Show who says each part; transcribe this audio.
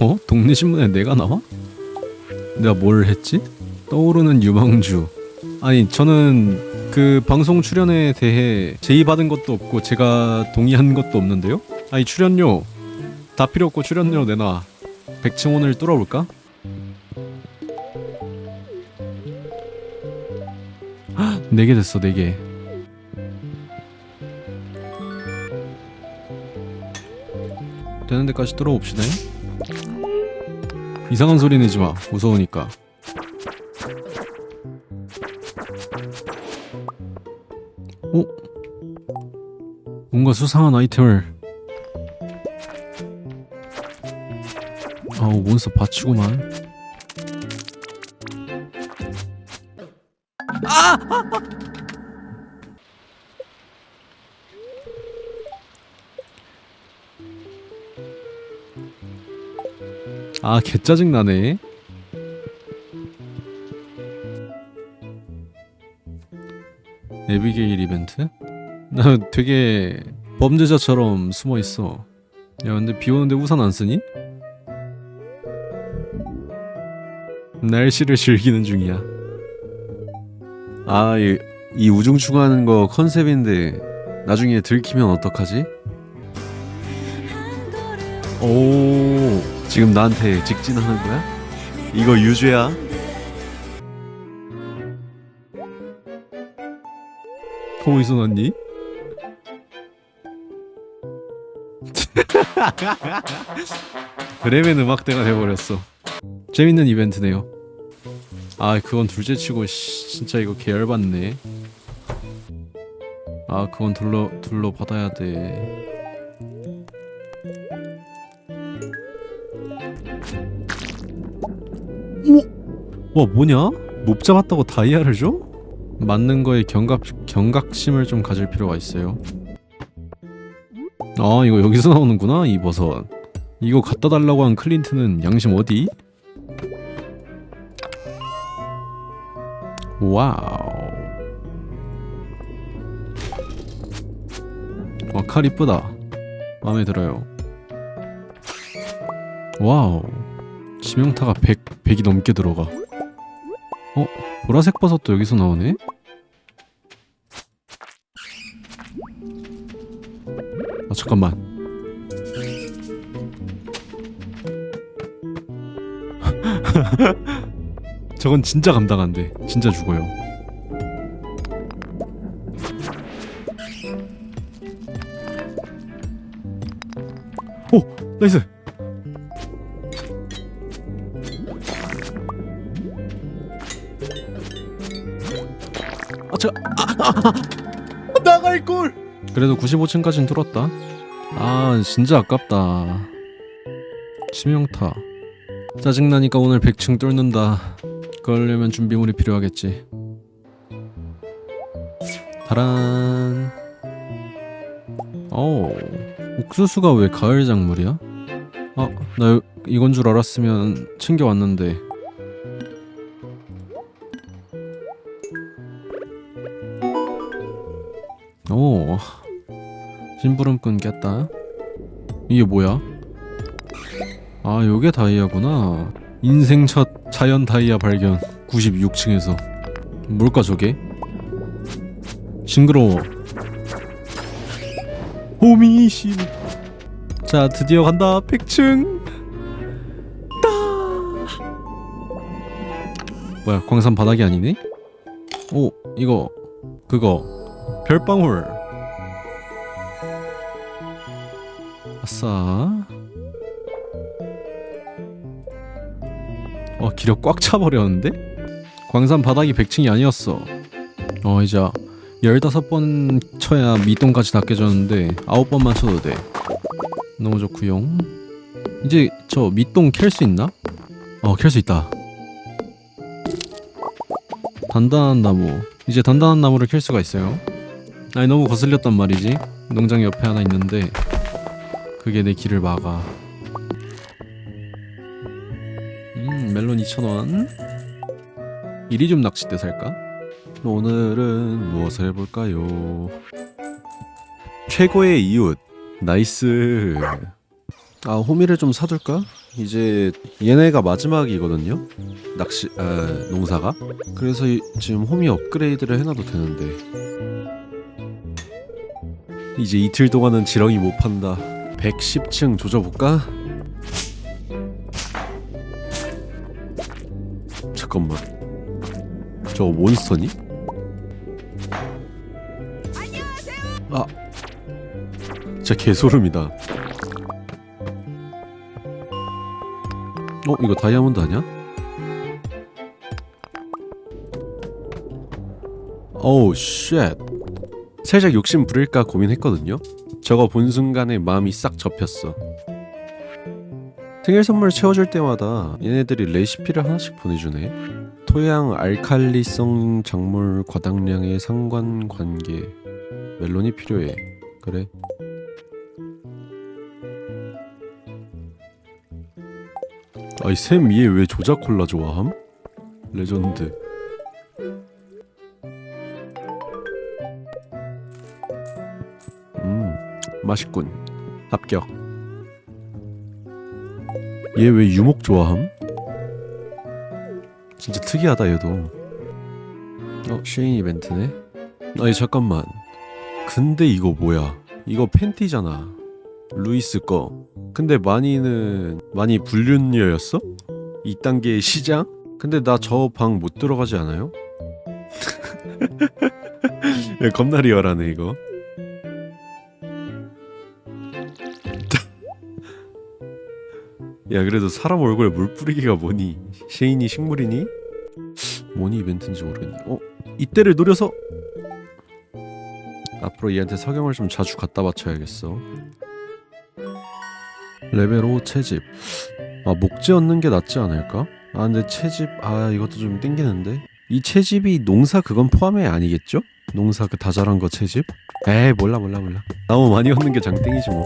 Speaker 1: 어? 동네 신문에 내가 나와? 내가 뭘 했지? 떠오르는 유망주. 아니 저는 그 방송 출연에 대해 제의받은 것도 없고 제가 동의한 것도 없는데요? 아니 출연료 다 필요 없고 출연료 내놔. 백층원을 뚫어볼까? 네 개 됐어 네 개. 되는 데까지 뚫어봅시다. 이상한 소리 내지 마. 무서우니까. 어? 뭔가 수상한 아이템을. 아우 몬스터 받치구만. 아, 개 짜증 나네. 에비게일 이벤트? 나 되게 범죄자처럼 숨어 있어. 야, 근데 비 오는데 우산 안 쓰니? 날씨를 즐기는 중이야. 아, 이, 이 우중 추구하는 거 컨셉인데 나중에 들키면 어떡하지? 오, 지금 나한테 직진하는 거야? 이거 유죄야? 어디서 났니? 브레멘 음악대가 돼버렸어. 재밌는 이벤트네요. 아, 그건 둘째치고 씨, 진짜 이거 계열받네. 아, 그건 둘러 둘러 받아야 돼. 와 뭐냐? 몹 잡았다고 다이아를 줘? 맞는 거에 경각 경각심을 좀 가질 필요가 있어요. 아 이거 여기서 나오는구나 이 버섯. 이거 갖다 달라고 한 클린트는 양심 어디? 와우. 와, 칼 이쁘다. 마음에 들어요. 와우. 지명타가 100, 100이 넘게 들어가. 어? 보라색 버섯도 여기서 나오네? 아, 잠깐만. 저건 진짜 감당 안 돼. 진짜 죽어요. 오! 나이스! 저, 아, 아, 아, 나갈 걸. 그래도 95층까지는 뚫었다. 아, 진짜 아깝다. 치명타. 짜증나니까 오늘 100층 뚫는다. 그러려면 준비물이 필요하겠지. 다란. 어, 옥수수가 왜 가을 작물이야? 아, 나 요- 이건 줄 알았으면 챙겨 왔는데. 심부름꾼 깼다. 이게 뭐야? 아, 요게 다이아구나. 인생 첫 자연 다이아 발견. 96층에서. 뭘까 저게? 징그러워. 호미씨. 자, 드디어 간다. 100층. 따. 뭐야, 광산 바닥이 아니네? 오, 이거 그거 별방울. 아싸. 어 기력 꽉 차버렸는데? 광산 바닥이 100층이 아니었어. 어 이제 15번 쳐야 밑동까지 다 깨졌는데 9번만 쳐도 돼. 너무 좋구용. 이제 저 밑동 캘 수 있나? 어 캘 수 있다. 단단한 나무. 이제 단단한 나무를 캘 수가 있어요. 아니 너무 거슬렸단 말이지. 농장 옆에 하나 있는데 그게 내 길을 막아 음 멜론 2,000원 이리듐 낚싯대 살까? 오늘은 무엇을 해볼까요? 최고의 이웃 나이스 아 호미를 좀 사둘까? 이제 얘네가 마지막이거든요. 낚시 아 농사가. 그래서 이- 지금 호미 업그레이드를 해놔도 되는데. 이제 이틀 동안은 지렁이 못 판다. 110층 조져볼까? 잠깐만. 저거 몬스터니? 아, 진짜 개소름이다. 어, 이거 다이아몬드 아니야? 오우, 쉣. 살짝 욕심 부릴까 고민했거든요. 저거 본 순간에 마음이 싹 접혔어. 생일 선물 채워줄 때마다 얘네들이 레시피를 하나씩 보내주네. 토양 알칼리성 작물 과당량의 상관관계 멜론이 필요해. 그래. 아이 샘 위에 왜 조작 콜라 좋아함? 레전드. 맛있군. 합격. 얘 왜 유목 좋아함? 진짜 특이하다 얘도. 어 쉐인 이벤트네. 아니 잠깐만. 근데 이거 뭐야? 이거 팬티잖아. 루이스 거. 근데 마니는 마니 불륜녀였어? 2단계의 시장? 근데 나 저 방 못 들어가지 않아요? 야, 겁나 리얼하네 이거. 야 그래도 사람 얼굴에 물 뿌리기가 뭐니? 쉐인이 식물이니? 뭐니 이벤트인지 모르겠네. 어 이때를 노려서 앞으로 얘한테 석영을 좀 자주 갖다 바쳐야겠어. 레벨 5 채집. 아 목재 얻는 게 낫지 않을까? 아 근데 채집 아 이것도 좀 땡기는데 이 채집이 농사 그건 포함이 아니겠죠? 농사 그 다 자란 거 채집? 에이 몰라 몰라 몰라 나무 많이 얻는 게 장땡이지 뭐